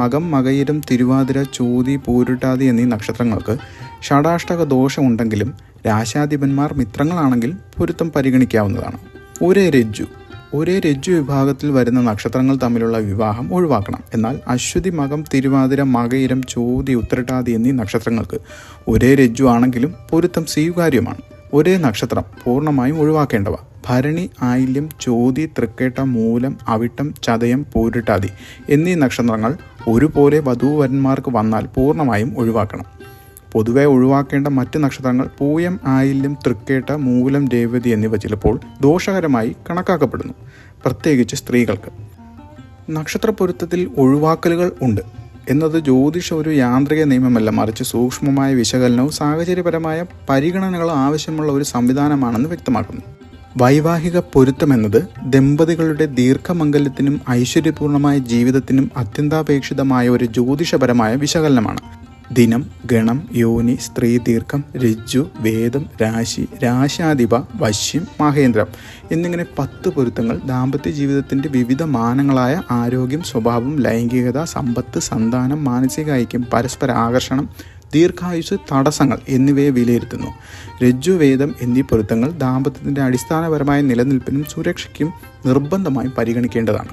മകം മകയിരം തിരുവാതിര ചോതി പൂരുട്ടാതി എന്നീ നക്ഷത്രങ്ങൾക്ക് ഷടാഷ്ടക ദോഷമുണ്ടെങ്കിലും രാശാധിപന്മാർ മിത്രങ്ങളാണെങ്കിൽ പൊരുത്തം പരിഗണിക്കാവുന്നതാണ്. ഒരേ രജ്ജു ഒരേ രജ്ജു വിഭാഗത്തിൽ വരുന്ന നക്ഷത്രങ്ങൾ തമ്മിലുള്ള വിവാഹം ഒഴിവാക്കണം. എന്നാൽ അശ്വതി മകം തിരുവാതിര മകയിരം ചോതി ഉത്രട്ടാതി എന്നീ നക്ഷത്രങ്ങൾക്ക് ഒരേ രജ്ജു ആണെങ്കിലും പൊരുത്തം സ്വീകാര്യമാണ്. ഒരേ നക്ഷത്രം പൂർണമായും ഒഴിവാക്കേണ്ടവ. ഭരണി ആയില്യം ചോതി തൃക്കേട്ട മൂലം അവിട്ടം ചതയം പൂരിട്ടാതി എന്നീ നക്ഷത്രങ്ങൾ ഒരുപോലെ വധൂവരന്മാർക്ക് വന്നാൽ പൂർണമായും ഒഴിവാക്കണം. പൊതുവെ ഒഴിവാക്കേണ്ട മറ്റ് നക്ഷത്രങ്ങൾ പൂയം ആയില്യം തൃക്കേട്ട മൂലം രേവതി എന്നിവ ചിലപ്പോൾ ദോഷകരമായി കണക്കാക്കപ്പെടുന്നു പ്രത്യേകിച്ച് സ്ത്രീകൾക്ക്. നക്ഷത്ര പൊരുത്തത്തിൽ ഒഴിവാക്കലുകൾ ഉണ്ട്. എന്നത് ജ്യോതിഷ ഒരു യാന്ത്രിക നിയമമല്ല മറിച്ച് സൂക്ഷ്മമായ വിശകലനവും സാഹചര്യപരമായ പരിഗണനകളും ആവശ്യമുള്ള ഒരു സംവിധാനമാണെന്ന് വ്യക്തമാക്കുന്നു. വൈവാഹിക പൊരുത്തമെന്നത് ദമ്പതികളുടെ ദീർഘമംഗല്യത്തിനും ഐശ്വര്യപൂർണമായ ജീവിതത്തിനും അത്യന്താപേക്ഷിതമായ ഒരു ജ്യോതിഷപരമായ വിശകലനമാണ്. ദിനം ഗണം യോനി സ്ത്രീ ദീർഘം രജ്ജു വേദം രാശി രാശാധിപ വശ്യം മഹേന്ദ്രം എന്നിങ്ങനെ പത്ത് പൊരുത്തങ്ങൾ ദാമ്പത്യ ജീവിതത്തിന്റെ വിവിധ മാനങ്ങളായ ആരോഗ്യം സ്വഭാവം ലൈംഗികത സമ്പത്ത് സന്താനം മാനസിക ഐക്യം പരസ്പര ആകർഷണം ദീർഘായുസ് തടസ്സങ്ങൾ എന്നിവയെ വിലയിരുത്തുന്നു. രജ്ജുവേദം എന്നീ പൊരുത്തങ്ങൾ ദാമ്പത്യത്തിന്റെ അടിസ്ഥാനപരമായ നിലനിൽപ്പിനും സുരക്ഷയ്ക്കും നിർബന്ധമായും പരിഗണിക്കേണ്ടതാണ്.